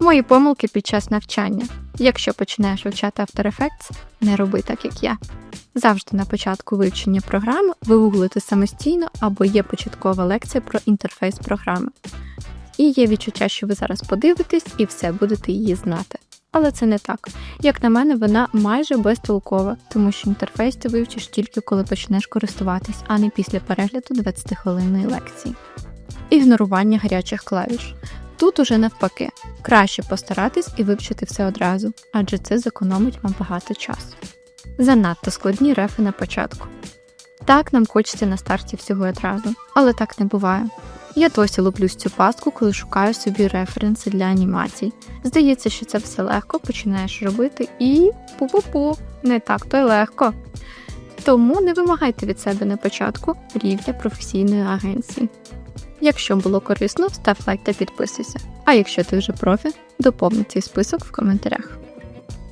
Мої помилки під час навчання. Якщо починаєш вивчати After Effects, не роби так, як я. Завжди на початку вивчення програми ви гуглите самостійно або є початкова лекція про інтерфейс програми. І є відчуття, що ви зараз подивитесь і все будете її знати. Але це не так. Як на мене, вона майже безтолкова, тому що інтерфейс ти вивчиш тільки коли почнеш користуватись, а не після перегляду 20-хвилинної лекції. Ігнорування гарячих клавіш. Тут уже навпаки, краще постаратись і вивчити все одразу, адже це зекономить вам багато часу. Занадто складні рефи на початку. Так нам хочеться на старті всього одразу, але так не буває. Я досі луплюсь цю пастку, коли шукаю собі референси для анімацій. Здається, що це все легко починаєш робити і пу-пу-пу, не так то й легко. Тому не вимагайте від себе на початку рівня професійної агенції. Якщо було корисно, став лайк та підписуйся. А якщо ти вже профі, доповни цей список в коментарях.